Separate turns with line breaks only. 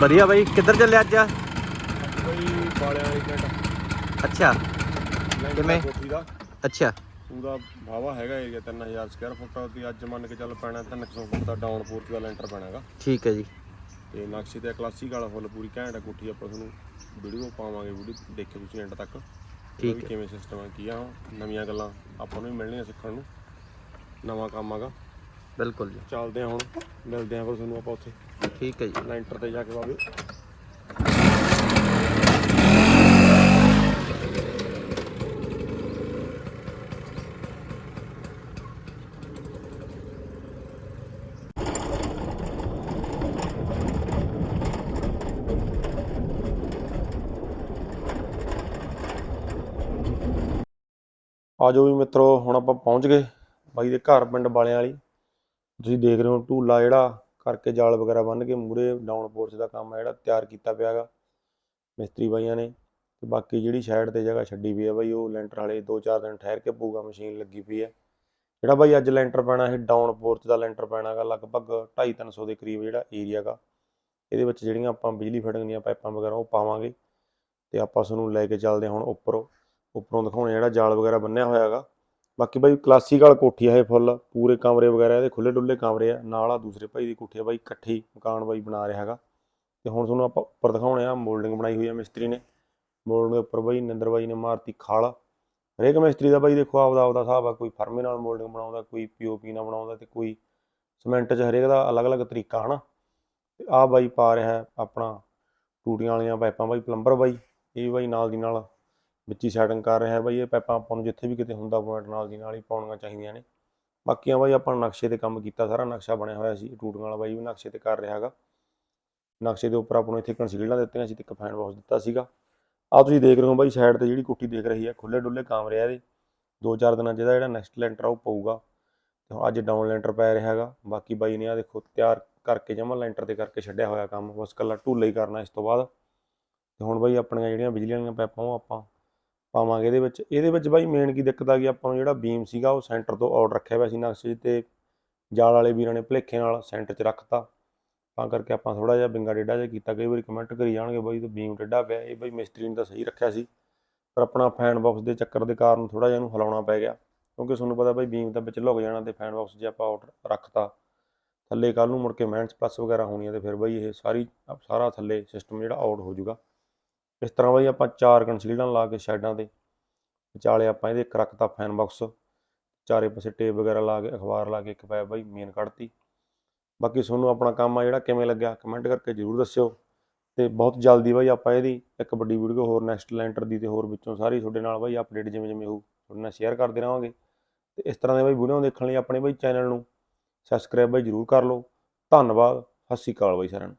ਵਧੀਆ ਬਾਈ ਕਿੱਧਰ ਚੱਲੇ ਅੱਜ?
ਬਈ ਬਾਲਿਆਂ ਵਾਲੀ ਪਿੰਡ
ਅੱਛਾ। ਕਿਵੇਂ?
ਕੋਠੀ ਦਾ।
ਅੱਛਾ।
ਪੂਰਾ ਭਾਵਾ ਹੈਗਾ ਏਰੀਆ 3000 ਸਕੁਅਰ ਫੁੱਟ ਤੇ ਅੱਜ ਮੰਨ ਕੇ ਚੱਲ ਪੈਣਾ 300 ਫੁੱਟ ਦਾ ਡਾਊਨ ਪੋਰਚ ਦਾ ਲੈਂਟਰ ਪੈਣਾਗਾ।
ਠੀਕ ਹੈ ਜੀ।
ਤੇ ਨਕਸ਼ੇ ਤੇ ਕਲਾਸਿਕ ਵਾਲਾ ਫੁੱਲ ਪੂਰੀ ਘੈਂਟ ਕੋਠੀ ਆਪਾਂ ਤੁਹਾਨੂੰ ਵੀਡੀਓ ਪਾਵਾਂਗੇ ਵੀਡੀਓ ਦੇਖਿਓ ਤੁਸੀਂ ਐਂਡ ਤੱਕ।
ਠੀਕ ਹੈ।
ਕਿਵੇਂ ਸਿਸਟਮ ਆ ਕੀ ਆ ਨਵੀਆਂ ਗੱਲਾਂ ਆਪਾਂ ਨੂੰ ਵੀ ਮਿਲਣੀਆਂ ਸਿੱਖਣ ਨੂੰ। ਨਵਾਂ ਕੰਮ ਆਗਾ।
ਬਿਲਕੁਲ ਜੀ।
ਚੱਲਦੇ ਆ ਹੁਣ ਮਿਲਦੇ ਆ ਫਿਰ ਤੁਹਾਨੂੰ ਆਪਾਂ ਉੱਥੇ।
ਠੀਕ ਹੈ ਜੀ।
ਲੈਂਟਰ ਤੇ ਜਾ ਕੇ ਬਾਬੇ। ਆਜੋ ਵੀ ਮਿੱਤਰੋ ਹੁਣ ਆਪਾਂ ਪਹੁੰਚ ਗਏ ਬਾਈ ਦੇ ਘਰ ਪਿੰਡ ਬਾਲਿਆਂ ਵਾਲੀ। ਤੁਸੀਂ ਦੇਖ ਰਹੇ ਹੋ ਢੂਲਾ ਜਿਹੜਾ ਕਰਕੇ ਜਾਲ ਵਗੈਰਾ ਬੰਨ ਕੇ ਮੂਰੇ ਡਾਊਨ ਪੋਰਚ ਦਾ ਕੰਮ ਹੈ ਜਿਹੜਾ ਤਿਆਰ ਕੀਤਾ ਪਿਆਗਾ ਮਿਸਤਰੀ ਬਾਈਆਂ ਨੇ ਤੇ ਬਾਕੀ ਜਿਹੜੀ ਸਾਈਡ ਤੇ ਜਗ੍ਹਾ ਛੱਡੀ ਪਈ ਆ ਬਾਈ, ਉਹ ਲੈਂਟਰ ਵਾਲੇ 2-4 ਦਿਨ ਠਹਿਰ ਕੇ ਪਊਗਾ, ਮਸ਼ੀਨ ਲੱਗੀ ਪਈ ਹੈ ਜਿਹੜਾ ਬਾਈ ਅੱਜ ਲੈਂਟਰ ਪੈਣਾ ਇਹ ਡਾਊਨ ਪੋਰਚ ਦਾ ਲੈਂਟਰ ਪੈਣਾਗਾ ਲਗਭਗ 2.5-300 ਦੇ ਕਰੀਬ ਜਿਹੜਾ ਏਰੀਆ ਗਾ ਇਹਦੇ ਵਿੱਚ ਜਿਹੜੀਆਂ ਆਪਾਂ ਬਿਜਲੀ ਫਟਣ ਦੀਆਂ ਪਾਈਪਾਂ ਵਗੈਰਾ ਉਹ ਪਾਵਾਂਗੇ ਤੇ ਆਪਾਂ ਤੁਹਾਨੂੰ ਲੈ ਕੇ ਚੱਲਦੇ ਹਾਂ ਹੁਣ ਉੱਪਰੋਂ। ਉੱਪਰੋਂ ਦਿਖਾਉਣੇ ਜਿਹੜਾ ਜਾਲ ਵਗੈਰਾ ਬੰਨਿਆ ਹੋਇਆ ਹੈਗਾ। ਬਾਕੀ ਬਾਈ ਕਲਾਸੀਕਲ ਕੋਠੀ ਆ ਇਹ ਫੁੱਲ ਪੂਰੇ ਕਮਰੇ ਵਗੈਰਾ ਇਹਦੇ ਖੁੱਲੇ ਡੁੱਲੇ ਕਮਰੇ ਆ, ਨਾਲ ਆ ਦੂਸਰੇ ਭਾਈ ਦੀ ਕੋਠੀ ਆ ਬਾਈ, ਇਕੱਠੀ ਮਕਾਨ ਬਾਈ ਬਣਾ ਰਿਹਾ ਹੈਗਾ। ਤੇ ਹੁਣ ਤੁਹਾਨੂੰ ਆਪਾਂ ਉੱਪਰ ਦਿਖਾਉਣੇ ਆ, ਮੋਲਡਿੰਗ ਬਣਾਈ ਹੋਈ ਆ ਮਿਸਤਰੀ ਨੇ। ਮੋਲਡਿੰਗ ਦੇ ਉੱਪਰ ਬਾਈ ਨਿੰਦਰ ਬਾਈ ਨੇ ਮਾਰਤੀ ਖਾਲ। ਹਰੇਕ ਮਿਸਤਰੀ ਦਾ ਬਾਈ ਦੇਖੋ ਆਪਦਾ ਆਪਦਾ ਹਿਸਾਬ ਆ, ਕੋਈ ਫਰਮੇ ਨਾਲ ਮੋਲਡਿੰਗ ਬਣਾਉਂਦਾ, ਕੋਈ ਪੀਓਪੀ ਨਾਲ ਬਣਾਉਂਦਾ ਤੇ ਕੋਈ ਸੀਮੈਂਟ 'ਚ ਹਰੇਕ ਦਾ ਅਲੱਗ-ਅਲੱਗ ਤਰੀਕਾ ਹਨਾ। ਤੇ ਆ ਬਾਈ ਪਾ ਰਿਹਾ ਆਪਣਾ ਟੂਟੀਆਂ ਵਾਲੀਆਂ ਪਾਈਪਾਂ ਬਾਈ, ਪਲੰਬਰ ਬਾਈ, ਇਹ ਬਾਈ ਨਾਲ ਦੀ ਨਾਲ ਵਿੱਚ ਹੀ ਸੈਟਿੰਗ ਕਰ ਰਿਹਾ ਬਾਈ ਇਹ ਪਾਈਪਾਂ ਆਪਾਂ ਨੂੰ ਜਿੱਥੇ ਵੀ ਕਿਤੇ ਹੁੰਦਾ ਪੁਆਇੰਟ ਨਾਲ ਦੀ ਨਾਲ ਹੀ ਪਾਉਣੀਆਂ ਚਾਹੀਦੀਆਂ ਨੇ। ਬਾਕੀਆਂ ਬਾਈ ਆਪਾਂ ਨਕਸ਼ੇ ਤੇ ਕੰਮ ਕੀਤਾ ਸਾਰਾ, ਨਕਸ਼ਾ ਬਣਿਆ ਹੋਇਆ ਸੀ, ਟੂਟੀਆਂ ਵਾਲਾ ਬਾਈ ਵੀ ਨਕਸ਼ੇ ਤੇ ਕਰ ਰਿਹਾ ਹੈਗਾ। ਨਕਸ਼ੇ ਦੇ ਉੱਪਰ ਆਪਾਂ ਨੂੰ ਇੱਥੇ ਕੰਸੀਲਰਾਂ ਦਿੱਤੀਆਂ ਸੀ ਤੇ ਇੱਕ ਫੈਨ ਬਾਕਸ ਦਿੱਤਾ ਸੀਗਾ। ਆ ਤੁਸੀਂ ਦੇਖ ਰਹੇ ਹੋ ਬਾਈ ਸਾਈਡ ਤੇ ਜਿਹੜੀ ਕੁੱਟੀ ਦੇਖ ਰਹੀ ਹੈ ਖੁੱਲੇ ਡੁੱਲੇ ਕਮਰੇ ਆ ਇਹਦੇ। ਦੋ ਚਾਰ ਦਿਨਾਂ 'ਚ ਇਹਦਾ ਜਿਹੜਾ ਨੈਕਸਟ ਲੈਂਟਰ ਆ ਉਹ ਪਊਗਾ। ਤੇ ਹੁਣ ਅੱਜ ਡਾਊਨ ਲੈਂਟਰ ਪੈ ਰਿਹਾ ਹੈਗਾ। ਬਾਕੀ ਬਾਈ ਨੇ ਆ ਦੇਖੋ ਤਿਆਰ ਕਰਕੇ ਜਮਾ ਲੈਂਟਰ ਤੇ ਕਰਕੇ ਛੱਡਿਆ ਹੋਇਆ ਕੰਮ। ਬਸ ਕੱਲਾ ਢੂਲਾ ਹੀ ਕਰਨਾ ਇਸ ਤੋਂ ਬਾਅਦ। ਤੇ ਹੁਣ ਬਾਈ ਆਪਣੀਆਂ ਜਿਹੜੀਆਂ ਬਿਜਲੀ ਵਾਲੀਆਂ ਪਾਈਪਾਂ ਉਹ ਆਪਾਂ ਪਾਵਾਂਗੇ ਇਹਦੇ ਵਿੱਚ। ਇਹਦੇ ਵਿੱਚ ਬਾਈ ਮੇਨ ਕੀ ਦਿੱਕਤ ਆ ਗਈ, ਆਪਾਂ ਨੂੰ ਜਿਹੜਾ ਬੀਮ ਸੀਗਾ ਉਹ ਸੈਂਟਰ ਤੋਂ ਆਊਟ ਰੱਖਿਆ ਹੋਇਆ ਸੀ ਨਕਸ਼ੇ 'ਚ ਤੇ ਜਾਲ ਵਾਲੇ ਵੀਰਾਂ ਨੇ ਭਲੇਖੇ ਨਾਲ ਸੈਂਟਰ 'ਚ ਰੱਖਤਾ। ਤਾਂ ਕਰਕੇ ਆਪਾਂ ਥੋੜਾ ਜਿਹਾ ਬਿੰਗਾ ਡੇਡਾ ਜਿਹਾ ਕੀਤਾ, ਕਈ ਵਾਰੀ ਕਮੈਂਟ ਕਰੀ ਜਾਣਗੇ ਬਾਈ ਤੇ ਬੀਮ ਟੇਢਾ ਪਿਆ, ਇਹ ਬਾਈ ਮਿਸਤਰੀ ਨੇ ਤਾਂ ਸਹੀ ਰੱਖਿਆ ਸੀ। ਪਰ ਆਪਣਾ ਫੈਨ ਬਾਕਸ ਦੇ ਚੱਕਰ ਦੇ ਕਾਰਨ ਥੋੜਾ ਜਿਹਾ ਇਹਨੂੰ ਹਿਲਾਉਣਾ ਪੈ ਗਿਆ। ਕਿਉਂਕਿ ਤੁਹਾਨੂੰ ਪਤਾ ਬਾਈ ਬੀਮ ਤਾਂ ਵਿੱਚ ਲੁਕ ਜਾਣਾ ਤੇ ਫੈਨ ਬਾਕਸ ਜੇ ਆਪਾਂ ਆਊਟ ਰੱਖਤਾ, ਥੱਲੇ ਕੱਲ ਨੂੰ ਮੁੜ ਕੇ ਮੈਂਟਸ ਪਲੱਸ ਵਗੈਰਾ ਹੋਣੀਆਂ ਤੇ ਫਿਰ ਬਾਈ ਇਹ ਸਾਰੀ, ਸਾਰਾ ਥੱਲੇ ਸਿਸਟਮ ਜਿਹੜਾ ਆਊਟ ਹੋ ਜਾਊਗਾ। ਇਸ ਤਰ੍ਹਾਂ ਬਾਈ ਆਪਾਂ ਚਾਰ ਕੰਸੀਲਰਾਂ ਲਾ ਕੇ ਸਾਈਡਾਂ ਤੇ, ਵਿਚਾਲੇ ਆਪਾਂ ਇਹਦੇ ਇੱਕ ਰੱਖਤਾ ਫੈਨ ਬਾਕਸ ਚਾਰੇ ਪਾਸੇ ਟੇਪ ਵਗੈਰਾ ਲਾ ਕੇ, ਅਖਬਾਰ ਲਾ ਕੇ ਇੱਕ ਪੈ ਬਾਈ ਮੇਨ ਕੱਢਤੀ। ਬਾਕੀ ਤੁਹਾਨੂੰ ਆਪਣਾ ਕੰਮ ਆ ਜਿਹੜਾ ਕਿਵੇਂ ਲੱਗਿਆ ਕਮੈਂਟ ਕਰਕੇ ਜਰੂਰ ਦੱਸਿਓ। ਤੇ ਬਹੁਤ ਜਲਦੀ ਬਾਈ ਆਪਾਂ ਇਹਦੀ ਇੱਕ ਵੱਡੀ ਵੀਡੀਓ ਹੋਰ ਨੈਕਸਟ ਲੈਂਟਰ ਦੀ ਤੇ ਹੋਰ ਵਿੱਚੋਂ ਸਾਰੀ ਤੁਹਾਡੇ ਨਾਲ ਬਾਈ ਅਪਡੇਟ ਜਿਵੇਂ ਜਿਵੇਂ ਹੋਊ, ਤੁਹਾਡੇ ਨਾਲ ਸ਼ੇਅਰ ਕਰਦੇ ਰਹਾਂਗੇ। ਤੇ ਇਸ ਤਰ੍ਹਾਂ ਦੇ ਬਾਈ ਵੀਡੀਓ ਦੇਖਣ ਲਈ ਆਪਣੇ ਬਾਈ ਚੈਨਲ ਨੂੰ ਸਬਸਕ੍ਰਾਈਬ ਬਾਈ ਜਰੂਰ ਕਰ ਲਓ। ਧੰਨਵਾਦ, ਸਤਿ ਸ਼੍ਰੀ ਅਕਾਲ ਬਾਈ ਸਾਰਿਆਂ ਨੂੰ।